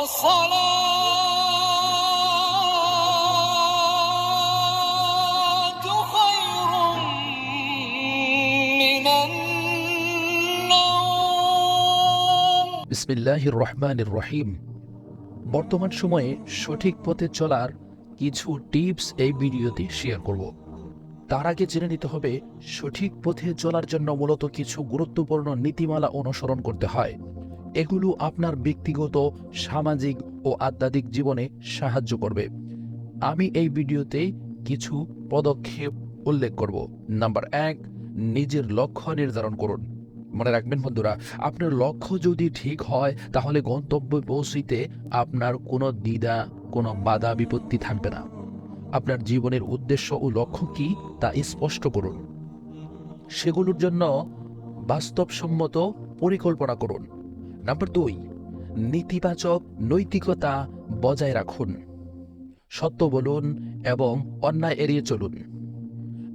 الصلاة خير من النوم বিসমিল্লাহির রহমানির রহিম বর্তমান সময়ে সঠিক পথে চলার কিছু টিপস এই ভিডিওতে শেয়ার করব তার আগে জেনে নিতে হবে সঠিক পথে চলার জন্য মূলত কিছু গুরুত্বপূর্ণ নীতিমালা অনুসরণ করতে হয় এগুলো আপনার ব্যক্তিগত, সামাজিক ও আধ্যাত্মিক জীবনে সাহায্য করবে। আমি এই ভিডিওতে কিছু পদক্ষেপ উল্লেখ করব। নাম্বার এক, নিজের লক্ষ্য নির্ধারণ করুন। মনে রাখবেন বন্ধুরা, আপনার লক্ষ্য যদি ঠিক হয়, তাহলে গন্তব্যে পৌঁছিতে আপনার কোনো দ্বিধা, কোনো বাধা, বিপত্তি থাকবে না। আপনার জীবনের উদ্দেশ্য ও লক্ষ্য কি, তা স্পষ্ট করুন। সেগুলোর জন্য বাস্তবসম্মত পরিকল্পনা করুন। নাম্বার দুই, নেতিবাচক নৈতিকতা বজায় রাখুন। সত্য বলুন এবং অন্যায় এড়িয়ে চলুন।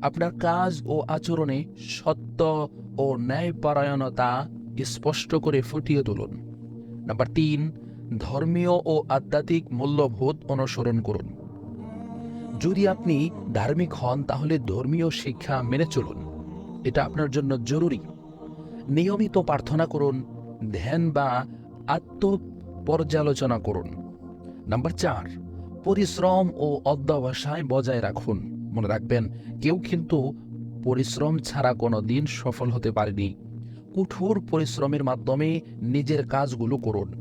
আপনার কাজ ও আচরণে সত্য ও ন্যায়পরায়ণতা স্পষ্ট করে ফুটিয়ে তুলুন। নাম্বার তিন, ধর্মীয় ও আধ্যাত্মিক মূল্যবোধ অনুসরণ করুন। যদি আপনি ধার্মিক হন, তাহলে ধর্মীয় শিক্ষা মেনে চলুন। এটা আপনার জন্য জরুরি। নিয়মিত প্রার্থনা করুন ধ্যান বা আত্মপর্যালোচনা করুন। নাম্বার চার, পরিশ্রম ও অধ্যবসায় বজায় রাখুন। মনে রাখবেন, কেউ কিন্তু পরিশ্রম ছাড়া কোনো দিন সফল হতে পারেনি। কঠোর পরিশ্রমের মাধ্যমে নিজের কাজগুলো করুন।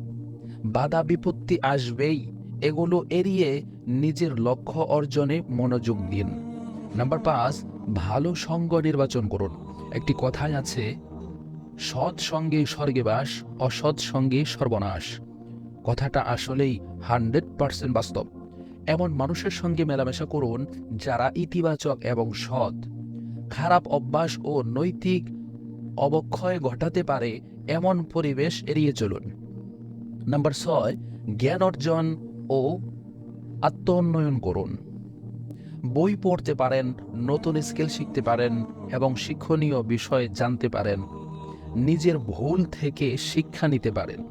বাধা বিপত্তি আসবেই, এগুলো এড়িয়ে নিজের লক্ষ্য অর্জনে মনোযোগ দিন। নাম্বার পাঁচ, ভালো সঙ্গ নির্বাচন করুন। একটি কথায় আছে সৎ সঙ্গে স্বর্গেবাস অসৎ সঙ্গে সর্বনাশ। কথাটা আসলেই হান্ড্রেড পার্সেন্ট বাস্তব। এমন মানুষের সঙ্গে মেলামেশা করুন যারা ইতিবাচক এবং সৎ। খারাপ অভ্যাস ও নৈতিক অবক্ষয় ঘটাতে পারে, এমন পরিবেশ এড়িয়ে চলুন। নাম্বার ছয়, জ্ঞান অর্জন ও আত্মোন্নয়ন করুন। বই পড়তে পারেন, নতুন স্কিল শিখতে পারেন এবং শিক্ষণীয় বিষয় জানতে পারেন। নিজের ভুল থেকে শিক্ষা নিতে পারেন।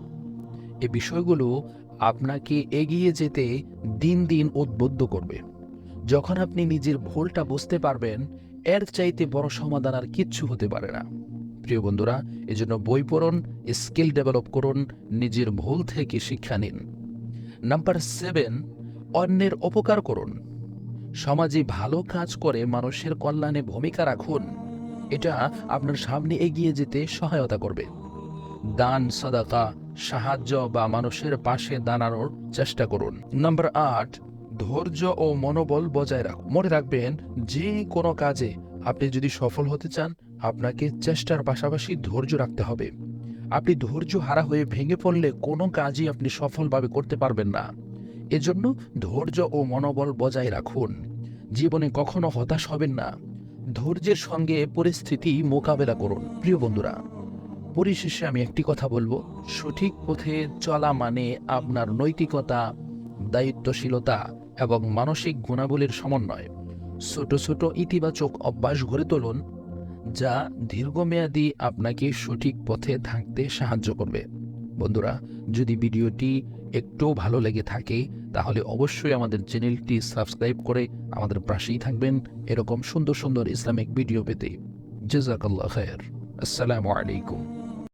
এ বিষয়গুলো আপনাকে এগিয়ে যেতে দিন দিন উদ্বুদ্ধ করবে। যখন আপনি নিজের ভুলটা বুঝতে পারবেন, এর চাইতে বড় সমাধান আর কিচ্ছু হতে পারে না। প্রিয় বন্ধুরা, এজন্য বই পড়ুন, স্কিল ডেভেলপ করুন, নিজের ভুল থেকে শিক্ষা নিন। নাম্বার সেভেন, অন্যের উপকার করুন। সমাজে ভালো কাজ করে মানুষের কল্যাণে ভূমিকা রাখুন। এটা আপনার সামনে এগিয়ে যেতে সহায়তা করবে। দান, সদাকা, সাহায্য বা মানুষের পাশে দাঁড়ানোর চেষ্টা করুন। নাম্বার আট, ধৈর্য ও মনোবল বজায় রাখুন। মনে রাখবেন, যে কোনো কাজে আপনি যদি সফল হতে চান, আপনাকে চেষ্টার পাশাপাশি ধৈর্য রাখতে হবে। আপনি ধৈর্য হারা হয়ে ভেঙে পড়লে কোনো কাজই আপনি সফলভাবে করতে পারবেন না। এজন্য ধৈর্য ও মনোবল বজায় রাখুন। জীবনে কখনো হতাশ হবেন না। ধৈর্যের সঙ্গে পরিস্থিতি মোকাবেলা করুন। প্রিয় বন্ধুরা, পরিশেষে আমি একটি কথা বলব। সঠিক পথে চলা মানে আপনার নৈতিকতা, দায়িত্বশীলতা এবং মানসিক গুণাবলীর সমন্বয়। ছোট ছোট ইতিবাচক অভ্যাস গড়ে তুলুন, যা দীর্ঘমেয়াদী আপনাকে সঠিক পথে থাকতে সাহায্য করবে। বন্ধুরা, যদি ভিডিওটি একটু ভালো লেগে থাকে, তাহলে অবশ্যই আমাদের চ্যানেলটি সাবস্ক্রাইব করে আমাদের পাশেই থাকবেন এরকম সুন্দর সুন্দর ইসলামিক ভিডিও পেতে। জেজাকাল্লা খায়ের। আসসালামু আলাইকুম।